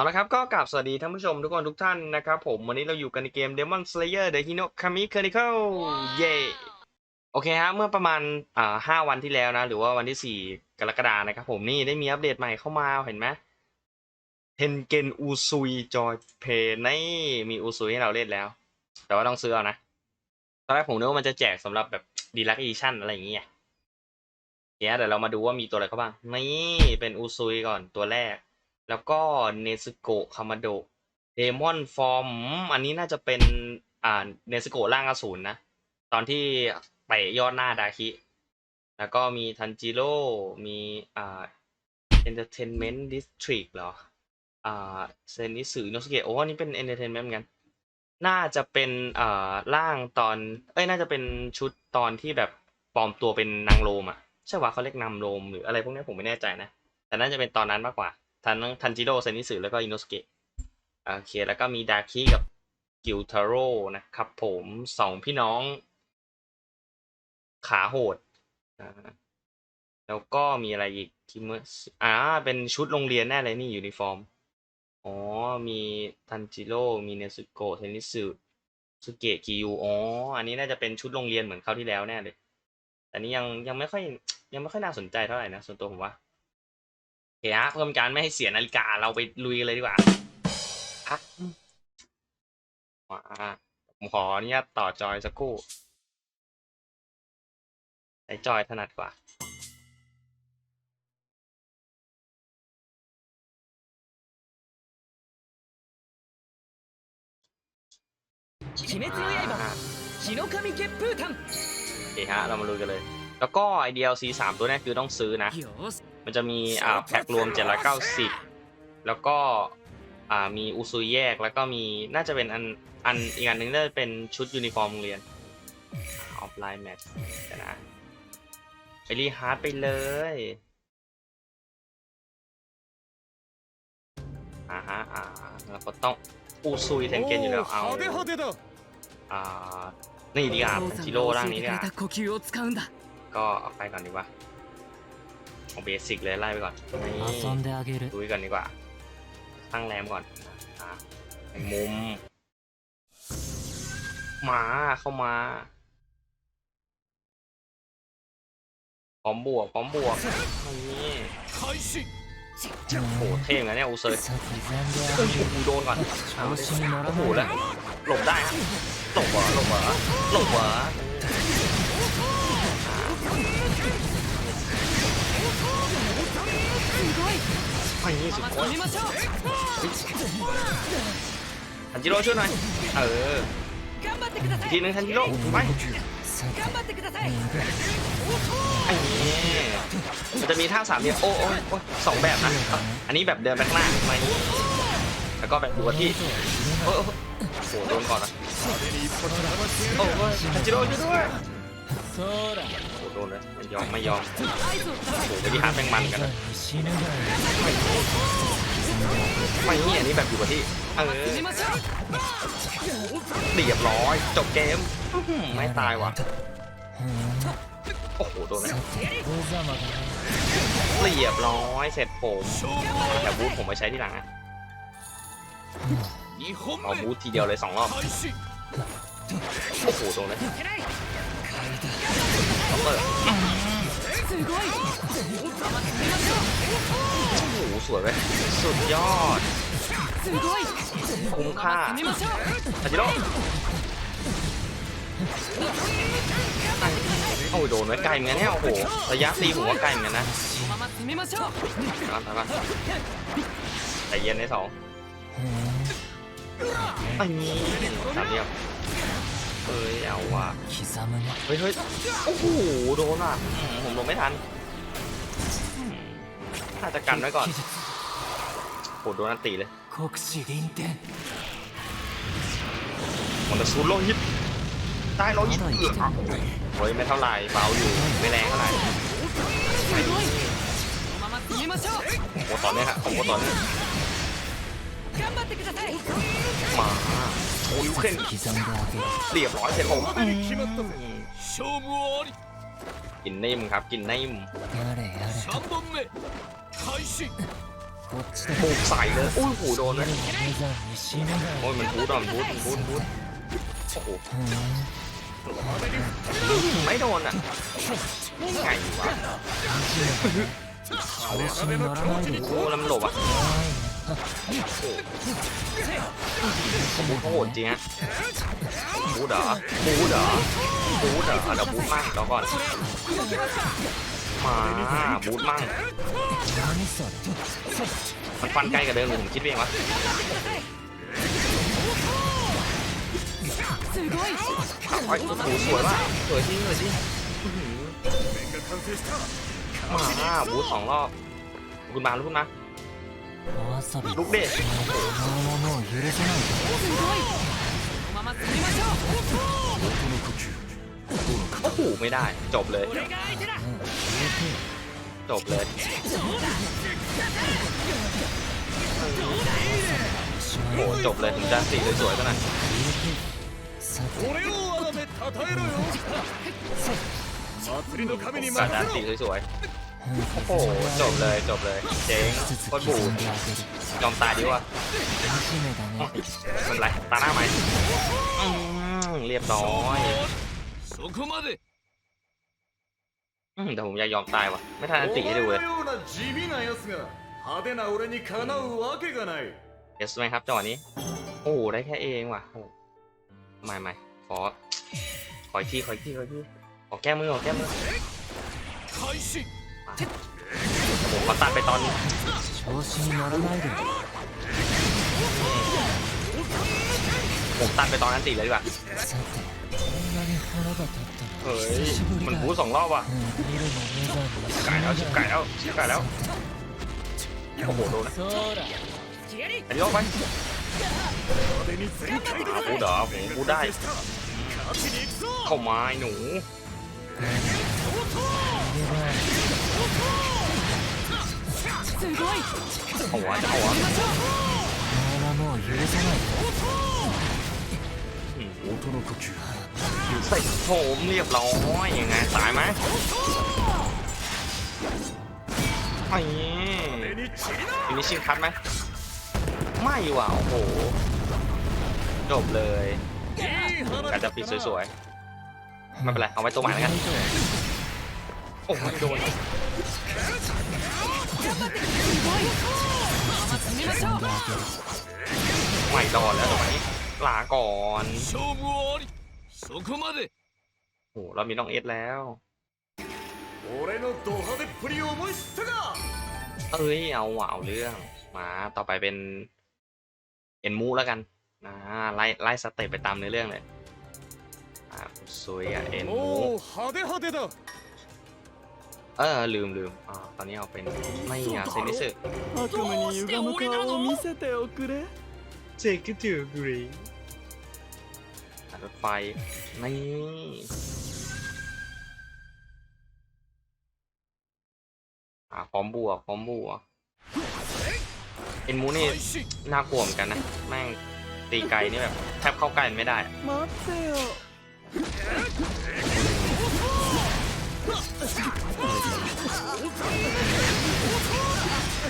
เอาละครับก็กราบสวัสดีท่านผู้ชมทุกคนทุกท่านนะครับผมวันนี้เราอยู่กันในเกม Demon Slayer The Hino Kami Chronicle เย้โอเคฮะเมื่อประมาณอ่าห้าวันที่แล้วนะ หรือว่าวันที่สี่กรกฎานะครับผมนี่ได้มีอัปเดตใหม่เข้ามาเห็นไหมเทนเกนอูซุยจอยเพนี่มีอูซุยให้เราเล่นแล้ว แต่ว่าต้องซื้อเอานะตอนแรกผมนึกว่ามันจะแจกสำหรับแบบดีลักอีชั่นอะไรอย่างเงี้ยเฮียเดี๋ยวเรามาดูว่ามีตัวอะไรเข้าบ้างนี่เป็นอูซุยก่อนตัวแรก แล้วก็เนซึโกะคามาโดเดมอนฟอร์มอันนี้น่าจะเป็นอ่าเนซึโกะร่างอสูรนะ ตอนที่เตะยอดหน้าดาคิ แล้วก็มีทันจิโร่ มีอ่าเอนเตอร์เทนเมนต์ดิสทริกเหรอ อ่าเซนิสึโนสเกะโอ้นนี้เป็นเอนเตอร์เทนเมนต์เหมือนกัน น่าจะเป็นอ่าร่างตอน เอ้ย น่าจะเป็นชุดตอนที่แบบปลอมตัวเป็นนางโรมอะ ใช่ว่าเขาเรียกนางโรมหรืออะไรพวกนี้ผมไม่แน่ใจนะ แต่น่าจะเป็นตอนนั้นมากกว่า ทันทันจิโร่เซนิสึแล้วก็อินโนสเกะโอเคแล้วก็มีดาคิกับกิวทาโร่นะครับผมสองพี่น้อง ขาโหดแล้วก็มีอะไรอีกคิมเมอ่าเป็นชุดโรงเรียนแน่เลยนี่ยูนิฟอร์ม อ๋อ มีทันจิโร่ มีเนซึโกะเทนิสึสุเกะกิยูอ๋อ อันนี้น่าจะเป็นชุดโรงเรียนเหมือนคราวที่แล้วแน่เลย แต่นี้ยังยังไม่ค่อยยังไม่ค่อยน่าสนใจเท่าไหร่นะ ส่วนตัวผมว่า เคฮะเพิ่มการไม่ให้เสียนาฬิกาเราไปลุยเลยดีกว่าผมขอเนี่ยต่อจอยสักครู่ใช้จอยถนัดกว่า คิเมจิอยาบะฮิโนคามิเกปูทันเอฮะ เรามาลุยกันเลย แล้วก็ไอเดียซีสามตัวนี้คือต้องซื้อนะ มันจะมีอ่าแพ็ครวมเจ็ดร้อยเก้าสิบแล้วก็อ่ามีอุซุยแยกแล้วก็มีน่าจะเป็นอันอันอีกอันหนึ่งน่าจะเป็นชุดยูนิฟอร์มโรงเรียนออฟไลน์แมทนะไปรีฮาร์ดไปเลยอ่าฮะอ่าแล้วก็ต้องอุซุยเทนเกนอยู่แล้วเอาอ่านี่ดีกว่าจิโร่ร่างนี้ดีกว่าก็เอาไปก่อนดีกว่า เอาเบสิกเลยไล่ไปก่อนนี่ดูกันดีกว่า ตั้งแรมก่อนอมุมหมาเข้ามาพร้อมบวกพร้อมบวกนี่โหเท่เหมือนเนี่ยอูเซอร์กูโดนก่อนโอ้โหแล้วหลบได้ฮะหลบเหรอหลบเหรอหลบเหรอ ไม่ยี่สิบคนทันจิโร่ช่วยหน่อย เอออีกทีนึงทันจิโร่ไปอันนี้มันจะมีท่าสามเหลี่โอ้โอ้สองแบบนะอันนี้แบบเดินแบข้หน้าไม่แล้วก็แบบดูที่โอ้โหโดนก่อนนะโอ้โอ้ทันจิโร่ช่วยด้วย นเลยมัยอมไม่ยอมโอ้โที่หารแม่งมันกันนะไม่เหี้ยนี่แบบอยู่กับที่เออเรียบร้อยจบเกมไม่ตายว่ะโอ้โหโดนแล้วเรียบร้อยเสร็จผมแต่บูทผมไปใช้ที่หลังอะเอาบูททีเดียวเลยสองรอบโอ้โหโดงนั้น เปิดโอ้โหสวยเว้ยสุดยอด คุ้มค่าอาจิโร่โอ้โดนไว้ไกลเงี้ยเนี่ยโอ้โหระยะตีหัว่ไกลเหมือนกันนะตาใจเย็นในสองอันนี้สามเดียว เอ้ยเอาว่ะเฮ้ยเฮ้ยโอ้โหโดนอะผมโดนไม่ทันอืน่าจะกันไว้ก่อนโหโดนตีเลยมันจะซูนโลหิตได้ร้อยยี่สิบเฮ้ยไม่เท่าไรเบาอยู่ไม่แรงเท่าไหร่โอ้ต่อเนื่องฮะผมก็ต่อเนื่อมา โอ้ยเส้นเรียบร้อยเสร็จผมกินนิ่มครับ กินนิ่มปลูใสเลยอุ้ยหูโดนเลยโอ้ยมันพูดอะนพูดมันพูดพูโอ้โหไม่โดนอะไงวะโอ้ยลำวหลบอะ บูทเขาโหดจริงฮะบูทเหรอบูทเหรอบูทเหรอเดี๋ยวบูทมั่งเดี๋ยวก่อนมาบูทมั่งมันฟันใกล้กับเดิมผมคิดเองวะไอ้โอ้สวยมากสวยจริงสวยจริงมาบูทสองรอบคุณมาลุกขึ้นมา ลุกเด็ดโอ้โหไม่ได้จบเลย จบเลยโอ้จบเลยถึงจะสีสวยๆก็นะสัตว์สีสวยๆ โอ้โหจบเลยจบเลยเจ๊งโคตรบูยอมตายดีวะมันไรตาหน้าไหมเรียบร้อยแต่ผมอยากยอมตายวะไม่ทันอัติให้ดูเลยเอสไหมครับจังหวะนี้ โอ้ได้แค่เองว่ะไม่ไม่ขอขอยที่ขอยที่ขอยที่ขอแก้มือขอแก้มือ ผมก็ตัดไปตอนนี้ผมตัดไปตอนนั้นติเลยดีกว่าเฮ้ยมันบูสองรอบว่ะไก่แล้วชิบไก่แล้วชิบไก่แล้วโอ้โหโดนนอันนี้ออกไปกูเดาโอ้โหกูได้เข้ามาไอหนู เอาวะจะเอาวะ お前はもう許さないぞ อืม 音の呼吸 ใส่โถมเรียบร้อยยังไงตายไหมไอ้ 手に散りな ฟินิชชิ่งคัทไหมไม่ว่ะโอ้โห จบเลย いい話 กา だ จะปิดสวยๆ ไม่เป็นไร เอาไว้ตัวใหม่แล้วกัน โอ้ไม่โดน 進んであげる ไม่รอดแล้วหรอไหมลาก่อนโอ้เรามีน้องเอสแล้ว เอ้ย เอาหว่าวเรื่อง มาต่อไปเป็น เอ็นมูแล้วกันนะไล่ไล่สเตปไปตามในเรื่องเลยอ่าสวยอะเอ็นมู เออ ลืมลืมอ่าตอนนี้เอาเป็น ไม่อ่ะเซนิสึ 悪夢に歪む顔を見せておくれ เจกิจูกรีรถไฟ นี่อ่าพร้อมบวกพร้อมบวกเอ็นมูนี่ 開始 น่ากลัวเหมือนกันนะ แม่งตีไกลนี่แบบแทบเข้าใกล้ไม่ได้ 待ってよ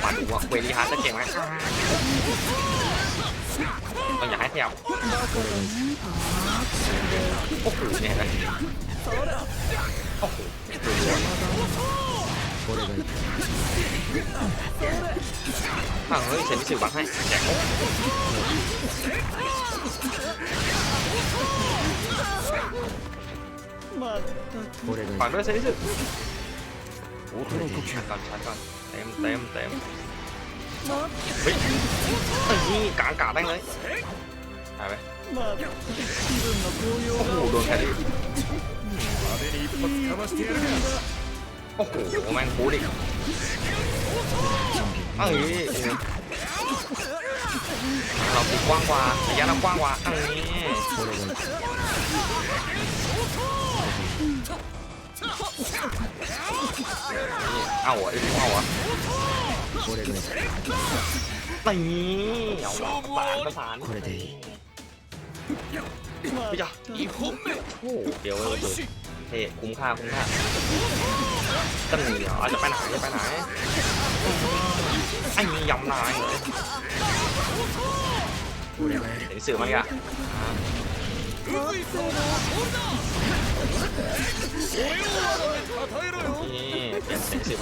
ปัดหัวเวลีฮาร์ดเก่งไหมต้องอย่าให้เทียบโอ้โหเนี่ยนะโอ้โหโคตรเลฝั่งเฮ้ยฉันม่ถือบางให้แจก ฝั่งด้วยเซนิสโอ้โหก่อนชาร์จก่อนเต็มเต็มเต็มเฮ้ยนี่กลางกาดได้เลยหายไปโอ้โหโดนแครี่โอ้โหแมงคูดิเอ้ยเราตีกว้างกว่าระยะเรากว้างกว่าอันนี้ เอาอ่ะเอาอ่ะนี่เอาว่ะประสานประสาน これでいい พี่จ๋า 2本目 โอ้โหเดี๋ยวเลย 開始 เท่คุ้มค่าคุ้มค่าตั้งเหนียวอาจจะไปไหนจะไปไหน ไอ้นี่ยำนายเลยเดี๋ยวสื่อมันอีกอ่ะ うずいそうだ俺を与えろよ นี่เปลี่ยนเสียงสื่อมา 待っ นี่เจ็บสิเจ้ย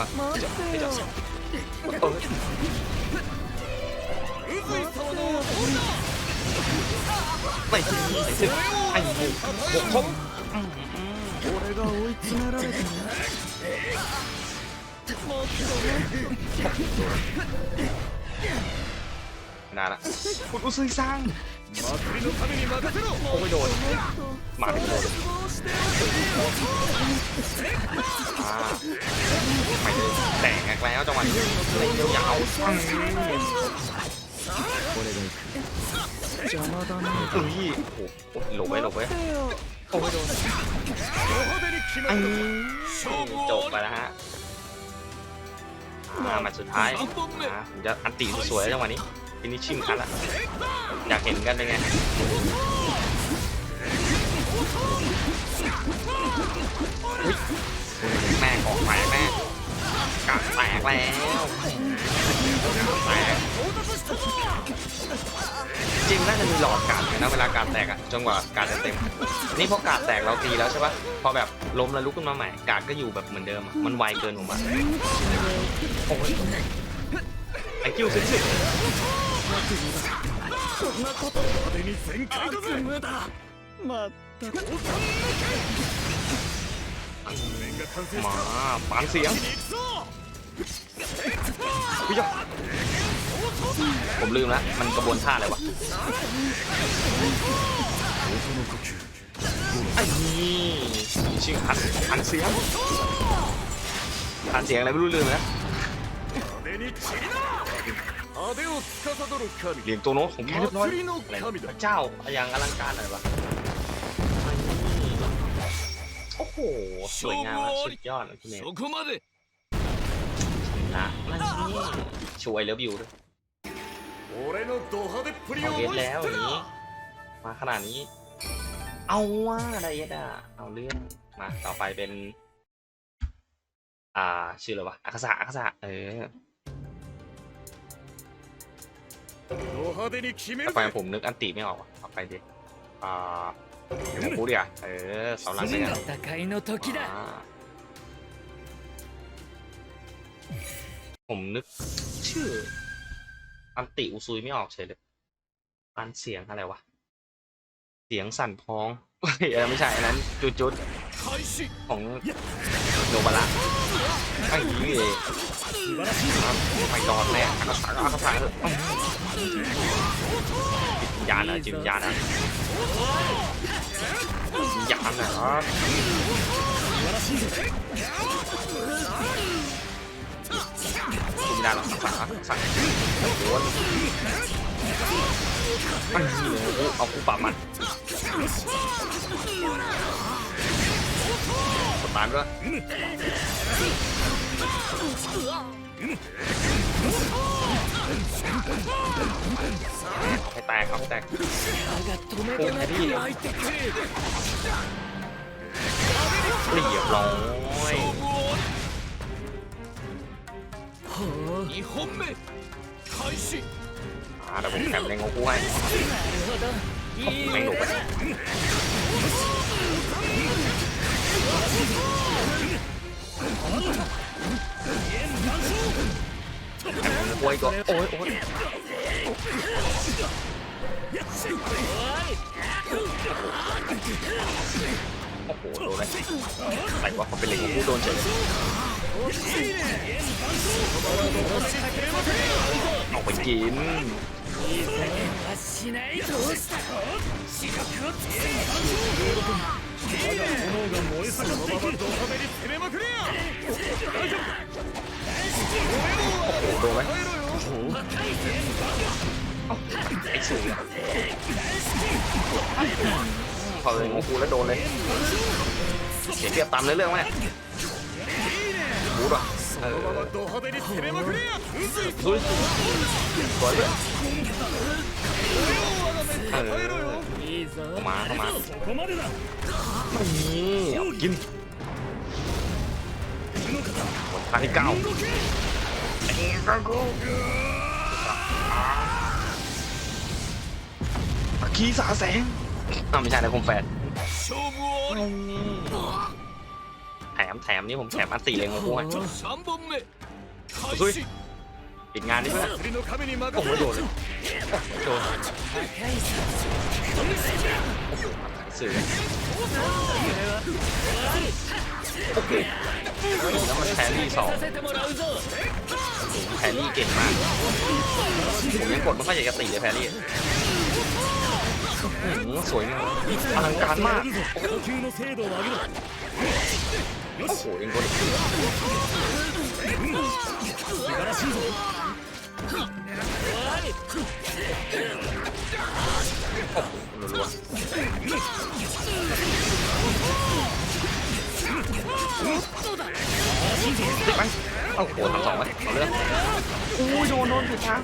ไม่ใช่ถึไอ้หมูหกคมนานละคุณอุซุยซัง 祭りのために任せろ โอ้ยโดน と มาเป็นโดน そうして อ่าไม่เลยแต่งอีกแล้วจังหวะนี้เลยยาวๆอืม 邪魔だな เอ้ยโอ้โหหลบไว้หลบไว้ 待ってよ โอ้ยโดน ド派手に決ま ไอ้ る จบไปแล้วฮะอ่ามาสุดท้ายอ่าผมจะอันตีสวยๆแล้วจังหวะนี้ ฟินิชชิ่งคันละอยากเห็นกันเป็นไงแม่งออกไปแม่กาดแตกแล้วแตกจริงน่าจะมีหลอดกาดนะเวลากาดแตกอะจนกว่ากาดจะเต็ม นี่พอกาดแตกเราตีแล้วใช่ปะพอแบบล้มแล้วลุกขึ้นมาใหม่กาดก็อยู่แบบเหมือนเดิมอะมันไวเกินผมอะโอ้ยไอคิวสิ สิ 派手に全開だぜ無駄まったく面が完成し มา た ปานเสียง 行くぞ พี่ยอผมลืมแล้ว มันกระบวนท่าอะไรวะไอ้นี่ชื่อพันพันเสียงพันเสียงอะไรไม่รู้ลืมแล้ว เลี้ยงตัวโน้ตของแกเล็กน้อยพระเจ้าอยังอลังการอะไรยวะโอ้โห สวยงามสุดยอดพี่เนทนะมันนี่ช่วยเลิฟยูด้วยเอาเอสแล้วอย่างนี้ มาขนาดนี้ เอาว่าไดเอสอะ เอาเรื่องมาต่อไปเป็น อ่า ชื่ออะไรวะอักษะอักษะเออ ถ้าไปผมนึกอันตีไม่ออกเอาไปดิอ่าเดี๋ยวพูดดิอ่เออสำลังเน่ะผมนึกชื่อ อันติอุซุยไม่ออกเฉยเลยอันเสียงอะไรวะ เสียงสั่นพ้องไม่ใช่อันนั้นจุดจุดของโนบาระไอ้ยี่เอ๋ไปดอนแน่อาาสังอาาสังเถอะ จิตวิญญาณนะจิตวิญญาณนะจิตวิญญานะครับจิตวิญญาหรอสั่งสั่งโดนไอ้ยี่เลยเอาคู่ปรับมันสตาร์ทด้วย ให้แตกครับแตกโอ้ยพี่เรียบร้อยอ่าแต่ผมแคปใแรงกว่าไม่หนุกเลย ถมแรงของกูอีกตัวโอ้ยโอ้ยโอ้โหโดนเลยไหนวะพอเป็นแรงของกูโดนเฉยเอาไปกิน はしないどうした視力をつけそのままド派手に攻めまくれや โอ้โหโดนไหมโอ้โหไอ้เสือพอเลยงูงกูแล้วโดนเลยเขียเปียบตามในเรื่องไหมบูดอะเออสวยสวยเลยเออเมาเข้ามาไม่กิน ทางที่เก้าอาคีสาแสงอาไม่ใช่นะคมแฟนแถมแถมนี่ผมแถมอันสี่เลยมาพวกมันซุยปิดงานนี่เพื่อนโอ้โหโดนเลยโดนสื่อโอเค แล้วมันแพรรี่สองแพรรี่เก่งมากผมยังกดไม่ค่อยอยากจะตีเลยแพรรี่สวยมากอลังการมาก โอ้โหยังกดอีกโอ้โหรัว ติดไหมโอ้โหทำสองไหมเอาเรื่องอุ้ยโดนโดนผิดทาง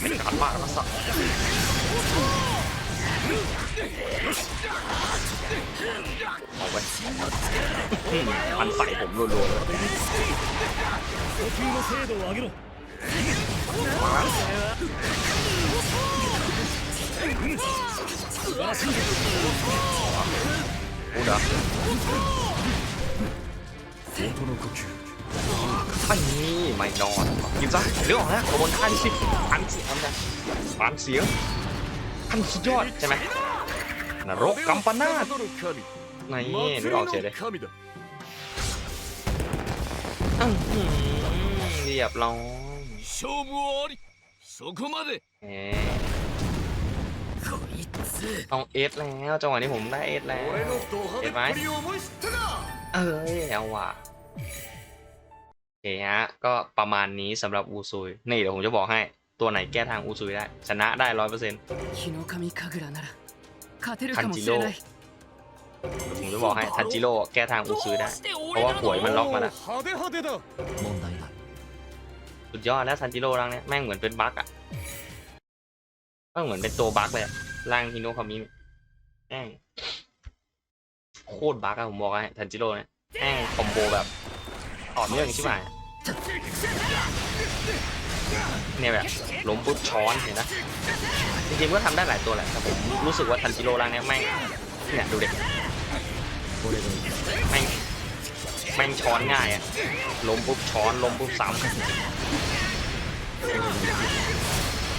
เป็นการมากนะสัสเอาไปอันใส่ผมรัวๆเลย呼吸 の精度を上げろ พูดเหรอไอ้นี่ไม่นอนกินซะเรื่องของนะขบวนท่าที่สิบพันเสียงนะพันเสียงพันสุดยอดใช่ไหมนรกกัมปนาต 司る神 นี่นึกออกเฉยเลย 祭りの神だ อื้อหือเรียบร้อย 勝負ありそこまで เอ๊ะ ต้องเอสแล้วจังหวะนี้ผมได้เอสแล้วเห็นไหมเอ้ยเอาว่ะโอเคฮะก็ประมาณนี้สำหรับอูซุยนี่เดี๋ยวผมจะบอกให้ตัวไหนแก้ทางอูซุยได้ ชนะได้ร้อยเปอร์เซ็นต์คันจิโร่ผมจะบอกให้ทันจิโร่แก้ทางอูซุยได้ เพราะว่าหวยมันล็อกมาแล้วสุดยอดแล้วทันจิโร่รังเนี้ยแม่งเหมือนเป็นบั๊กอะแม่งเหมือนเป็นตัวบั๊กเลยอะ ร่างฮิโนคามิเนี่ยแม่งโคตรบั๊กอะผมบอกให้ทันจิโร่เนี่ยแม่งคอมโบแบบต่อเนื่องใช่ไหมเนี่ยแบบล้มปุ๊บช้อนเห็นนะจริงๆก็ทำได้หลายตัวแหละแต่ผมรู้สึกว่าทันจิโร่ร่างเนี้ยแม่งเนี่ยดูเด็กแม่งแม่งช้อนง่ายอะล้มปุ๊บช้อนล้มปุ๊บซ้ำ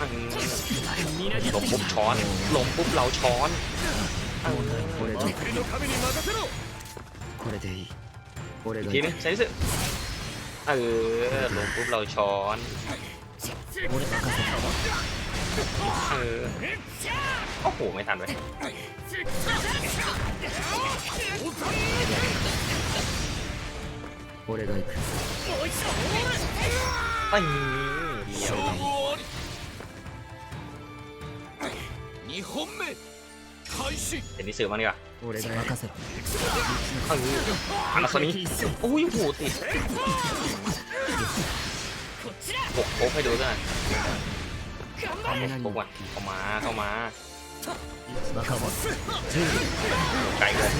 อืมลมปุ๊บช้อนลมปุ๊บเราช้อนเออ これで祭りの神に任せろこれでいい俺 อีก が ทีนึงใช้สิเออลมปุ๊บเราช้อน 俺任せろ เออโอ้โหไม่ทันเลย 俺が行く ไอ้ 2本目開始 เห็นนี่สื่อมั้างดีกว่า 俺が任せろ เอออันนี้โอ้ยโหติดปกโป๊กให้ดูด้วยปกว่ะเข้ามาเข้ามา 任せろ ไกลเลย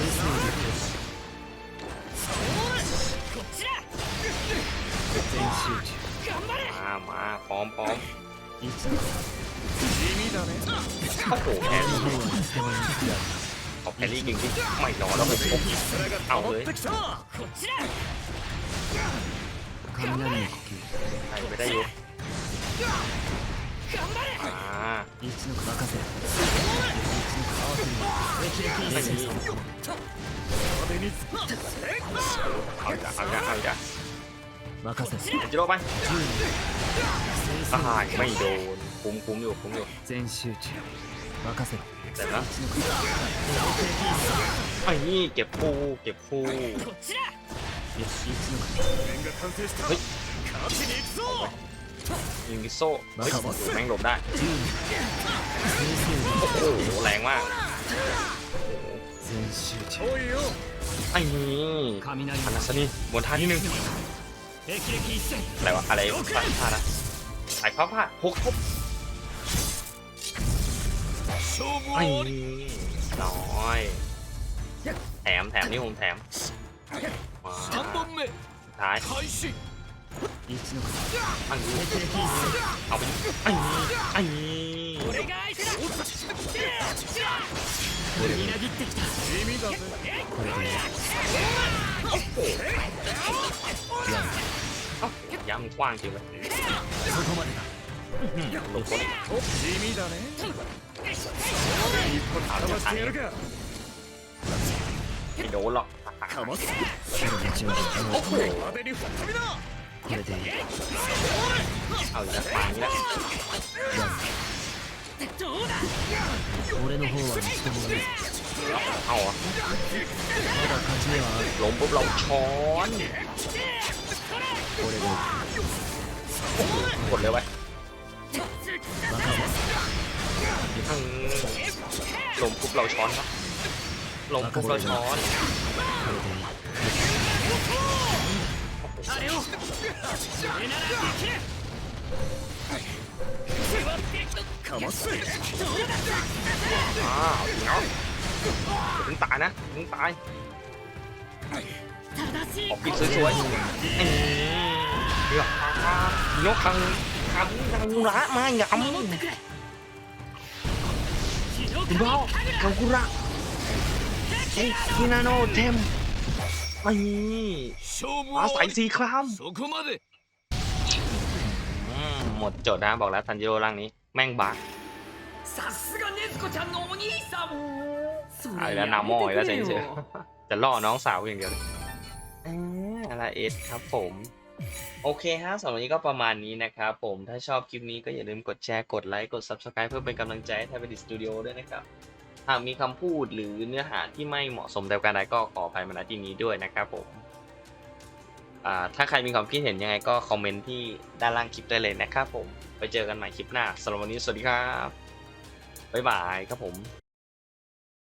มามาพร้อมพร้อม 一の地味だね โอ้โหแพ้ดีขอบแพรรี่เก่งที่ไม่นอนแล้วไปตบเอาเลยใครไปได้อยู่อ่าไม่มีเอาจ้ะเอาจ้ะเอาจ้ะจิโร่ไปอ่าไม่โดน คุ้มคุ้มอยู่คุ้มอยู่ 全集中任せろ เสร็จแล้วไอ้นี่เก็บคู่เก็บคู่ よし一の 面が完成したはい 勝ちに行くぞ ยิงกิโซ่เฮ้ยโอ้โหแม่งหลบได้ 先 โอ้โหแรงมาก 生全集中おいよ ไอ้นี่ 雷 อันนัสนี่บนท่าที่หนึ่ง 霹靂一閃 อะไรวะอะไรพลาดพลาดนะสายฟ้าผ่าหกทบ 勝負 ไอ้น้อย แถมแถมนี่คงแถมมาท้ายอันนี้เอาไปอันนี้ท้โอ้โยำกว้างจริงเลยตรงนคนอีก お地味だね一発かましてやるか ไม่โดนหรอก かますその道はもう派手に吹っ飛びだこれでいい เอาอีกแล้วมาอย่างนี้แล้ว どうだ俺の方は一度もね เอาเหรอ まだ勝ち目はある ล้มปุ๊บเราช้อน これで กดเลยไว้ 任 ลมปุ๊บเราช้อนครับลมปุ๊บเราช้อนอ้าวเนาะถึงตายนะถึงตายออกกินสวยๆเออเดี๋ยเวโนคังคังคังระมาหยำ คุณพ่อโนกุระเอ็กินาโนเทมนี่อาศัยสีครามหมดจดนะบอกแล้วทันจิโร่ร่างนี้ แม่งบักอะไรแล้วนามอยแล้วเฉยๆจะล่อน้องสาวอย่างเดียวอะไรเอสครับผม โอเคฮะสำหรับวันนี้ก็ประมาณนี้นะครับผมถ้าชอบคลิปนี้ก็อย่าลืมกดแชร์กดไลค์กด Subscribe เพื่อเป็นกำลังใจให้ไทยปรดิสตูดิโอด้วยนะครับหากมีคำพูดหรือเนื้อหาที่ไม่เหมาะสมแต่การใดก็ขออภัยมาณที่นี้ด้วยนะครับผมถ้าใครมีความคิดเห็นยังไงก็คอมเมนต์ที่ด้านล่างคลิปได้เลยนะครับผมไปเจอกันใหม่คลิปหน้าสำหรับวันนี้สวัสดีครับบ๊ายบายครับผม